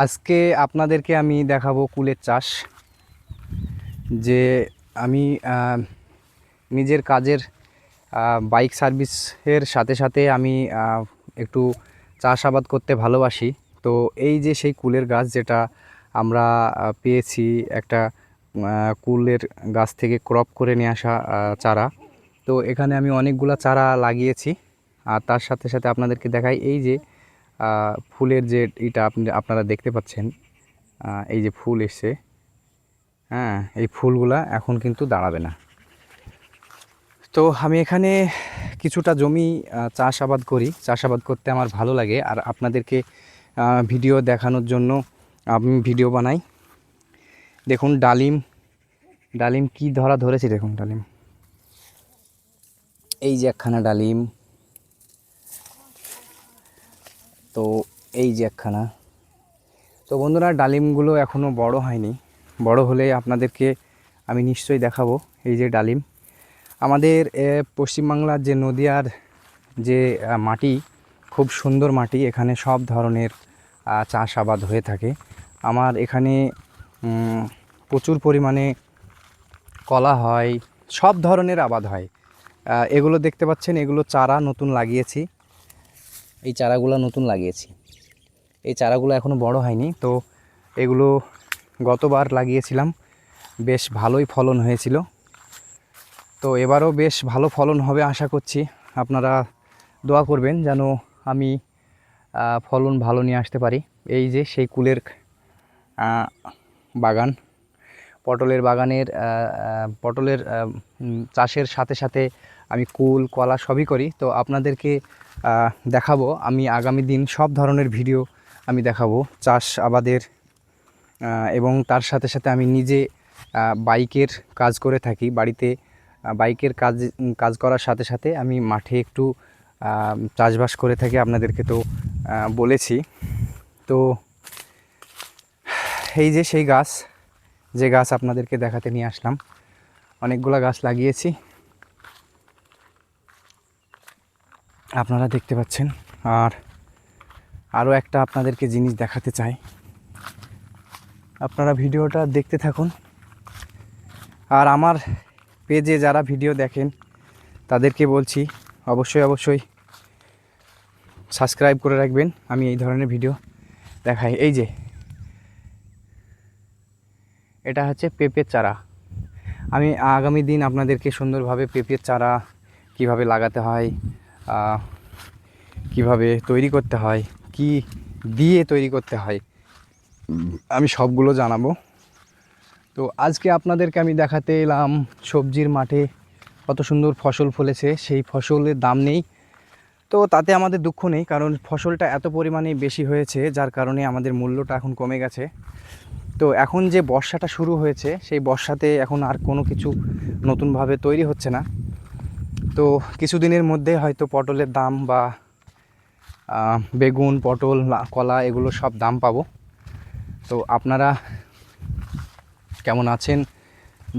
আজকে আপনাদেরকে আমি দেখাবো কুলের চাষ, যে আমি নিজের কাজের বাইক সার্ভিসের সাথে সাথে আমি একটু চাষাবাদ করতে ভালোবাসি। তো এই যে সেই কুলের গাছ যেটা আমরা পেয়েছি একটা কুলের গাছ থেকে ক্রপ করে নিয়ে আসা চারা। তো এখানে আমি অনেকগুলো চারা লাগিয়েছি, আর তার সাথে সাথে আপনাদেরকে দেখাই, এই যে ফুলের যে এটা আপনি আপনারা দেখতে পাচ্ছেন এই যে ফুল এসছে। হ্যাঁ এই ফুলগুলা এখন কিন্তু দাঁড়াবে না। তো আমি এখানে কিছুটা জমি চাষাবাদ করি। চাষাবাদ করতে আমার ভালো লাগে। আর আপনাদেরকে ভিডিও দেখানোর জন্য আমি ভিডিও বানাই। দেখুন, ডালিম। ডালিম কি ধরা ধরেছে দেখুন, ডালিম। এই যে একখানা ডালিম। তো এই যে একখানা। তো বন্ধুরা ডালিমগুলো এখনও বড় হয়নি। বড় হলে আপনাদেরকে আমি নিশ্চয়ই দেখাবো এই যে ডালিম। আমাদের পশ্চিমবাংলার যে নদিয়ার যে মাটি খুব সুন্দর মাটি এখানে সব ধরনের আহ, চাষাবাদ হয়ে থাকে। আমার এখানে প্রচুর পরিমাণে কলা হয় সব ধরনের আবাদ হয়। এগুলো দেখতে পাচ্ছেন এগুলো চারা নতুন লাগিয়েছি। এই চারাগুলো নতুন লাগিয়েছি। এই চারাগুলো এখনও বড় হয়নি, তো এগুলো গতবার লাগিয়েছিলাম। বেশ ভালোই ফলন হয়েছিল। তো এবারও বেশ ভালো ফলন হবে আশা করছি। আপনারা দোয়া করবেন যেন আমি ফলন ভালো নিয়ে আসতে পারি। এই যে সেই কুলের বাগান। পটলের বাগানের পটলের চাষের সাথে সাথে আমি কুল, কলা সবই করি। তো আপনাদেরকে দেখাবো। আমি আগামী দিন সব ধরনের ভিডিও আমি দেখাবো। চাষ আবাদের এবং তার সাথে সাথে আমি নিজে বাইকের কাজ করে থাকি। বাড়িতে বাইকের কাজ কাজ করার সাথে সাথে আমি মাঠে একটু চাষবাস করে থাকি আপনাদেরকে তো বলেছি। তো এই যে সেই গাছ যে গাছ আপনাদেরকে দেখাতে নিয়ে আসলাম, অনেকগুলো গাছ লাগিয়েছি। আপনারা দেখতে পাচ্ছেন, আর আরও একটা আপনাদেরকে জিনিস দেখাতে চাই। আপনারা ভিডিওটা দেখতে থাকুন। আর আমার পেজে যারা ভিডিও দেখেন, তাদেরকে বলছি, অবশ্যই অবশ্যই সাবস্ক্রাইব করে রাখবেন। আমি এই ধরনের ভিডিও দেখাই। এই যে এটা হচ্ছে পেঁপের চারা। আমি আগামী দিন আপনাদেরকে সুন্দরভাবে পেঁপের চারা কীভাবে লাগাতে হয় কীভাবে তৈরি করতে হয়, কি দিয়ে তৈরি করতে হয়, আমি সবগুলো জানাব। তো আজকে আপনাদেরকে আমি দেখাতে এলাম সবজির মাঠে কত সুন্দর ফসল ফলেছে, সেই ফসলের দাম নেই। তো তাতে আমাদের দুঃখ নেই, কারণ ফসলটা এত পরিমাণে বেশি হয়েছে, যার কারণে আমাদের মূল্যটা এখন কমে গেছে। তো এখন যে বর্ষাটা শুরু হয়েছে, সেই বর্ষাতে এখন আর কোনো কিছু নতুনভাবে তৈরি হচ্ছে না। তো কিছুদিনের মধ্যে হয়তো পটলের দাম বা বেগুন, পটল কলা এগুলো সব দাম পাবো। তো আপনারা কেমন আছেন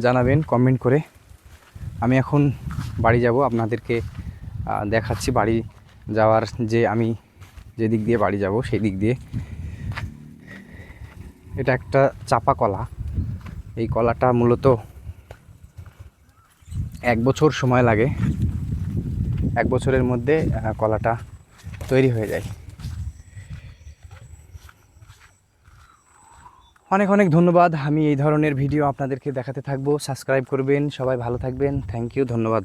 জানাবেন কমেন্ট করে। আমি এখন বাড়ি যাব, আপনাদেরকে দেখাচ্ছি বাড়ি যাওয়ার যে আমি যে দিক দিয়ে বাড়ি যাব, সেই দিক দিয়ে। এটা একটা চাপা কলা। এই কলাটা মূলত এক বছর সময় লাগে। এক বছরের মধ্যে কলাটা তৈরি হয়ে যায়। অনেক অনেক ধন্যবাদ। আমি এই ধরনের ভিডিও আপনাদেরকে দেখাতে থাকব। সাবস্ক্রাইব করবেন। সবাই ভালো থাকবেন। থ্যাংক ইউ, ধন্যবাদ।